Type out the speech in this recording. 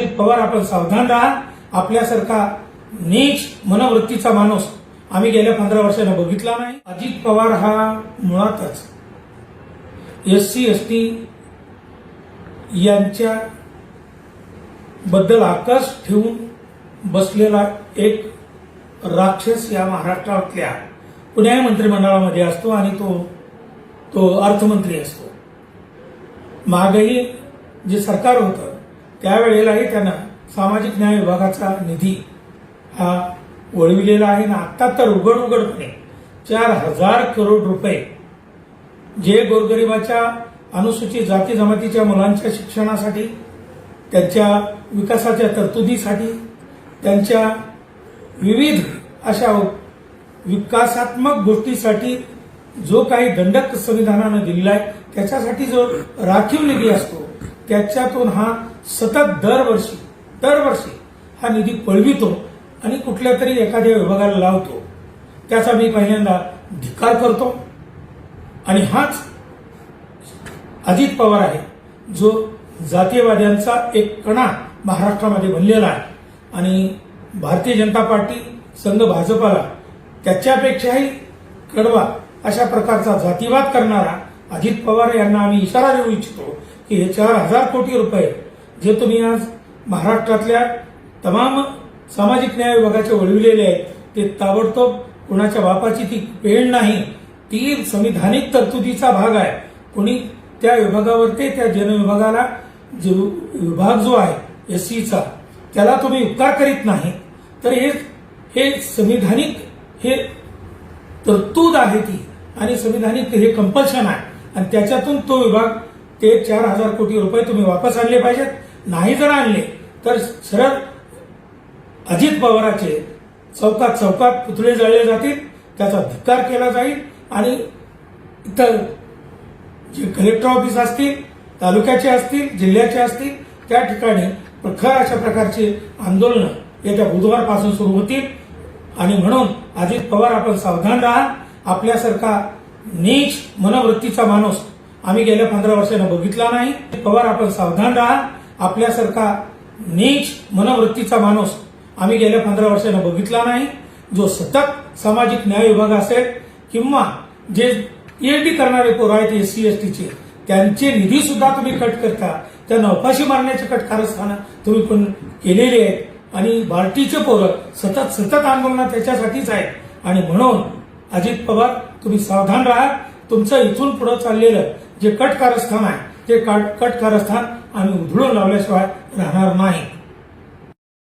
अजित पवार आपण सावधान राहा. आपल्यासारखा नीच मनोवृत्तीचा माणूस आम्ही गेल्या पंधरा वर्षांना बघितला नाही. अजित पवार हा मुळातच एस सी एस टी यांच्या बद्दल आकाश ठेवून बसलेला एक राक्षस या महाराष्ट्रातल्या पुण्या मंत्रिमंडळामध्ये असतो आणि तो तो अर्थमंत्री असतो. मागही जे सरकार होतं त्यावेळेलाही त्यानं सामाजिक न्याय विभागाचा निधी हा वळविलेला आहे. ना आत्ता तर उघड उघडपणे चार हजार करोड रुपये जे गोरगरिबाच्या अनुसूचित जाती जमातीच्या मुलांच्या शिक्षणासाठी त्यांच्या विकासाच्या तरतुदीसाठी त्यांच्या विविध अशा विकासात्मक गोष्टीसाठी जो काही दंडक संविधानानं दिलेला आहे त्याच्यासाठी जो राखीव निधी असतो त्याच्यातून हा सतत दरवर्षी दरवर्षी हा निधी पळवितो आणि कुठल्या तरी एखाद्या विभागाला लावतो. त्याचा मी पहिल्यांदा धिक्कार करतो. आणि हाच अजित पवार आहे जो जातीयवाद्यांचा एक कणा महाराष्ट्रामध्ये बनलेला आहे. आणि भारतीय जनता पार्टी संघ भाजपाला त्याच्यापेक्षाही कडवा अशा प्रकारचा जातीवाद करणारा अजित पवार यांना आम्ही इशारा देऊ इच्छितो. की हे चार हजार कोटी रुपये जे तुम्ही आज महाराष्ट्रातल्या तमाम सामाजिक न्याय विभागाचे वळविलेले आहेत ते ताबडतोब कुणाच्या बापाची ती पेण नाही ती संविधानिक तरतुदीचा भाग आहे. कोणी त्या विभागावरती त्या जनविभागाला जो विभाग जो आहे एस सीचा त्याला तुम्ही उपकार करीत नाही. तर हे हे संविधानिक हे तरतूद आहे ती आणि संविधानिक हे कंपल्शन आहे. आणि त्याच्यातून तो विभाग ते चार हजार कोटी रुपये तुम्ही वापस आणले पाहिजेत. नाही जर आणले तर सरळ अजित पवाराचे चौकात चौकात पुतळे जाळले जातील त्याचा धिक्कार केला जाईल आणि इतर जे कलेक्टर ऑफिस असतील तालुक्याचे असतील जिल्ह्याचे असतील त्या ठिकाणी प्रखर अशा प्रकारचे आंदोलनं येत्या बुधवारपासून सुरू होतील. आणि म्हणून अजित पवार आपण सावधान राहा. आपल्यासारखा नीच मनोवृत्तीचा माणूस आम्ही गेल्या पंधरा वर्षांना बघितला नाही. पवार आपण सावधान राहा. आपल्यासारखा नीच मनोवृत्तीचा माणूस आम्ही गेल्या पंधरा वर्षांना बघितला नाही. जो सतत सामाजिक न्याय विभाग असेल किंवा जे ईएडी करणारे पोरं आहेत एस सी एस टीचे त्यांचे निधी सुद्धा तुम्ही कट करता. त्यांना उपाशी मारण्याचे कट कारस्थानं तुम्ही पण केलेली आहेत. आणि बार्टीचे पोरं सतत सतत आंदोलन त्याच्यासाठीच आहेत. आणि म्हणून अजित पवार तुम्ही सावधान राहा. तुमचं इथून पुढे चाललेलं जे कट कारस्थान आहे ते कट कारस्थान आम्ही उधळून लावल्याशिवाय राहणार नाही.